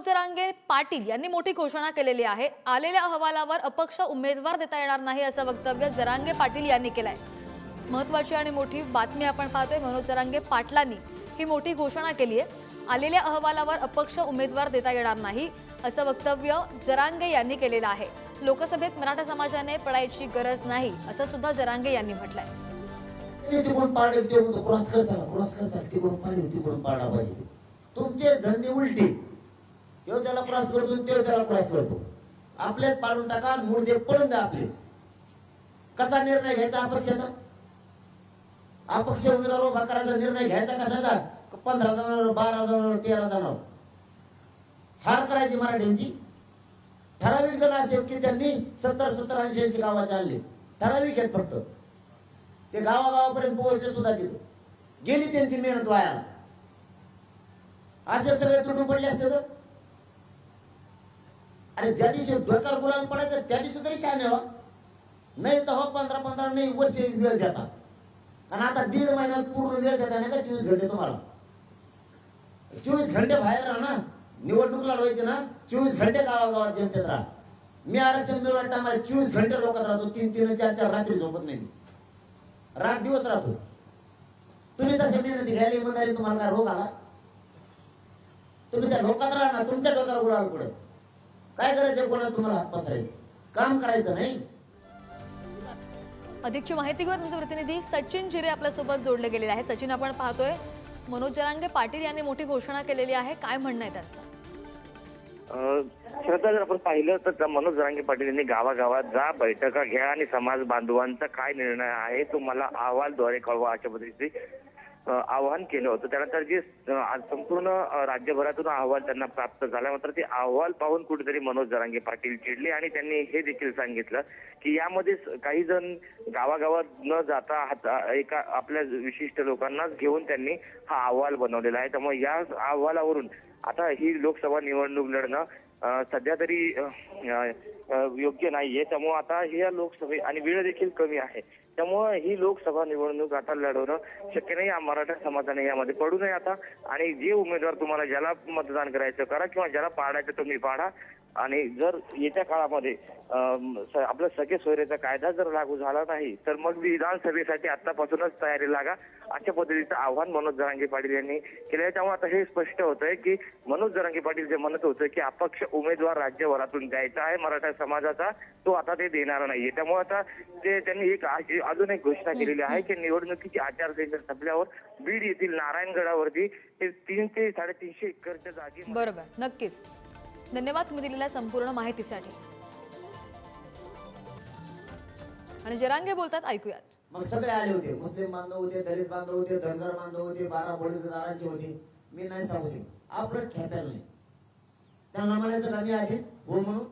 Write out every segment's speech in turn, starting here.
मनोज जरांगे पाटील यांनी मोठी घोषणा केलेली आहे. आलेल्या अहवालावर अपक्ष उमेदवार देता येणार नाही असं वक्तव्य जरांगे पाटील यांनी केलंय. महत्वाची आणि मोठी बातमी आपण पाहतोय मनोज जरांगे पाटलांनी ही मोठी घोषणा केली आहे. आलेल्या अहवालावर अपक्ष उमेदवार देता येणार नाही असं वक्तव्य जरांगे यांनी केलेलं आहे. लोकसभेत मराठा समाजाने पडायची गरज नाही असं सुद्धा जरांगे यांनी म्हटलंय. तिकडून ते क्रॉस करताना क्रॉस तिकडून तिकडून पाडा पाहिजे. तुमचे धंदे उलटे. तो त्याला क्रॉस करतो तो त्याला क्रॉस करतो. आपलेच पाडून टाका मुळदे पळून द्या आपलेच. कसा निर्णय घ्यायचा अपक्षाचा? अपक्ष उमेदवार उभा करायचा निर्णय घ्यायचा कसाचा पंधरा जणांवर बारा जणांवर तेरा जणांवर. हार करायची मराठ्यांची. ठराविक जण असेल की त्यांनी सत्तर सत्तर ऐंशी ऐंशी गावाचे आणले. ठराविक आहेत फक्त. ते गावागावापर्यंत पोहोचले सुद्धा तिथं. गेली त्यांची मेहनत वाया. असे सगळे तुटून पडले असते तर? आणि ज्या दिवशी डोक्यावर गुलाल पडायचं त्या दिवशी तरी शहाणे हो. नाही तर हो पंधरा पंधरा नाही वर्ष वेळ देता. आणि आता दीड महिन्यात पूर्ण वेळ देता नाही का? चोवीस घंटे तुम्हाला. चोवीस घंटे बाहेर राहा ना. निवडणूक लढवायची ना चोवीस घंटे गावागावात जनतेत राहा. मी आरक्षण मिळवत टायमाला चोवीस घंटे लोकात राहतो. तीन तीन चार चार रात्री झोपत नाही रात दिवस राहतो. तुम्ही तसे मेहनती घ्यायला इमानदारी तुम्हाला काय रोग आला? तुम्ही त्या लोकात राहा ना तुमच्या डोक्यावर गुलाल पुढे काय करायचं कोणाला तुम्हाला? हात पसरायचं. काम करायचं नाही. अधिकची माहिती घेऊन तुमचे प्रतिनिधी सचिन जिरे आपल्यासोबत जोडले गेलेले आहेत. सचिन आपण पाहतोय मनोज जरांगे पाटील यांनी मोठी घोषणा केलेली आहे. काय म्हणणं आहे त्यांचं? श्रद्धा जर आपण पाहिलं तर त्या मनोज जरांगे पाटील यांनी गावागावात जा बैठका घ्या आणि समाज बांधवांचा काय निर्णय आहे तो मला अहवालद्वारे कळवा अशा पद्धतीचे आवाहन केलं होतं. त्यानंतर जे संपूर्ण राज्यभरातून अहवाल त्यांना प्राप्त झाला मात्र ते अहवाल पाहून कुठेतरी मनोज जरांगे पाटील चिडले आणि त्यांनी हे देखील सांगितलं की यामध्ये काही जण गावागावात न जाता हाता एका आपल्या विशिष्ट लोकांनाच घेऊन त्यांनी हा अहवाल बनवलेला आहे. त्यामुळे या अहवालावरून आता ही लोकसभा निवडणूक लढणं सध्या तरी योग्य नाहीये. त्यामुळे आता ह्या लोकसभे आणि वेळ देखील कमी आहे. त्यामुळे ही लोकसभा निवडणूक आता लढवणं शक्य नाही. या मराठा समाजाने यामध्ये पडू नये आता. आणि जे उमेदवार तुम्हाला ज्याला मतदान करायचं करा किंवा ज्याला पाडायचं तुम्ही पाडा. आणि जर येत्या काळामध्ये आपल्या आपला सगळे सोयरेचा कायदा जर लागू झाला नाही तर मग विधानसभेसाठी आतापासूनच तयारी लागा. अशा पद्धतीचं आव्हान मनोज जरांगे पाटील यांनी केलं आहे त्यामुळे आता हे स्पष्ट होत आहे की मनोज जरांगे पाटील जे म्हणत होते की अपक्ष उमेदवार राज्यभरातून द्यायचा आहे मराठा समाजाचा तो आता ते देणार नाहीये. त्यामुळे आता ते त्यांनी एक अजून एक घोषणा केलेली आहे की निवडणुकीची आचारसंहिता संपल्यावर बीड येथील नारायणगडावरती ते तीन ते साडेतीनशे एकरच्या जागी बरोबर. नक्कीच. धन्यवाद तुम्ही दिलेल्या संपूर्ण माहितीसाठी. आणि जरांगे बोलतात ऐकूयात. मग सगळे आले होते. मुस्लिम बांधव होते दलित बांधव होते धनगर बांधव होते बारा बळीदारांचे होते. मी नाही सांगू शकत. आपलं ठेप्याला नाही. त्यांना म्हणायचं का मी हो म्हणून?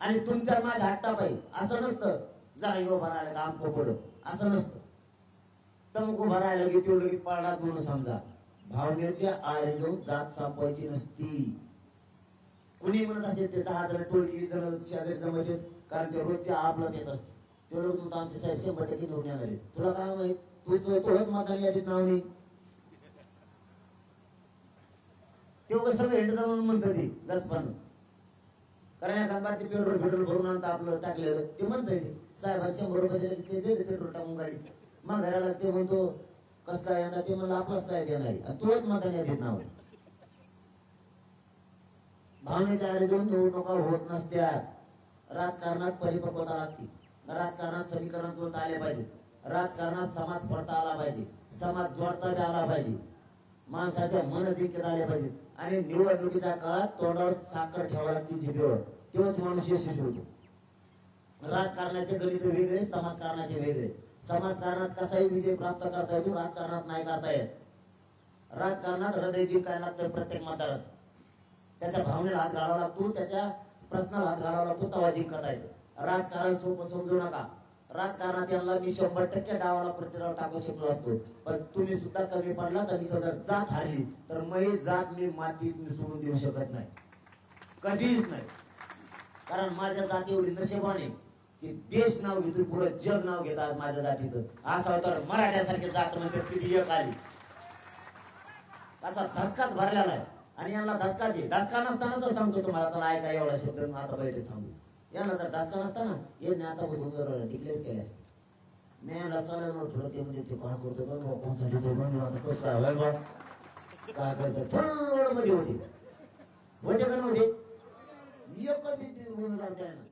आणि तुमच्या माझ्या हट्टा पाहिजे असं नसतं. जरा यो भरायला का आमको असं नसतं. तमको भरायला की तेवढं की पाळणार म्हणून समजा. भावनेच्या आरे जाऊन जात सापवायची नसती. कुणी म्हणत असेल ते दहा जण टोळी वीस जण शेजारी जमायचे कारण ते रोजचे आपलं येत असत ते लोक म्हणतो आमचे साहेब शंभर टक्के घेऊन झाले तुला काय माहीत? तू तो तोच मतदान यादीत नाव नाही. ते सगळं हिंडत म्हणून म्हणतं ते गचपानं कारण या बार ते पेट्रोल पेट्रोल भरून आणता आपलं टाकलेलं ते म्हणतंय ते. साहेब शंभर रुपये पेट्रोल टाकून गाडी मग घराला ते म्हणतो कसं काय यंदा ते म्हणलं आपलाच साहेब येणार आणि तोच मताने देत नाव भावनेच्या आरे निवडणुका होत नसत्यात. राजकारणात परिपक्वता लागते. राजकारणात समीकरण जुळता आले पाहिजे. राजकारणात समाज पडता आला पाहिजे. समाज जोडता आला पाहिजे. माणसाच्या मन जिंकत आले पाहिजे आणि निवडणुकीच्या काळात तोंडावर साखर ठेवावी लागते जिभेवर. तेव्हाच माणूस यशस्वी होतो राजकारणाचे गणित वेगळे समाजकारणाचे वेगळे. समाजकारणात कसाही विजय प्राप्त करता येतो राजकारणात नाही करता येत. राजकारणात हृदय जिंकायला लागतं प्रत्येक मतदारात त्याच्या भावनेला हात घालावा लागतो त्याच्या प्रश्नाला हात घालावा लागतो तेव्हा जिंकता येतो. राजकारण सोपं समजू नका. राजकारणात यांना मी शंभर टक्के डावाला प्रतिराव टाकू शकलो असतो. पण तुम्ही सुद्धा कमी पडला तर इथं जर जात हारली तर मही जात मी मातीत मी सोडून देऊ शकत नाही. कधीच नाही. कारण माझ्या जाती एवढी नशेबाने की देश नाव घेतो पुरं जग नाव घेत आज माझ्या जातीचं. असं होतं मराठ्यासारखे जात म्हणते किती एक आली. असा धचकाच भरलेला आहे. आणि यांना धचकाचे धचका नसताना तर सांगतो तुम्हाला चला ऐका एवढा शब्द मग आता बैठक थांबू. यांना जर धचका नसताना यांनी आता उमेदवार डिक्लेअर केले असते मी यांना सगळ्यांवर थोडं ते म्हणजे ते काय करतो का बुवा, कोणसाठी ते बनलं आता कसं काय होय काय करतो? फळमध्ये होते. होते का नव्हते एकच ते उमेदवार द्यायला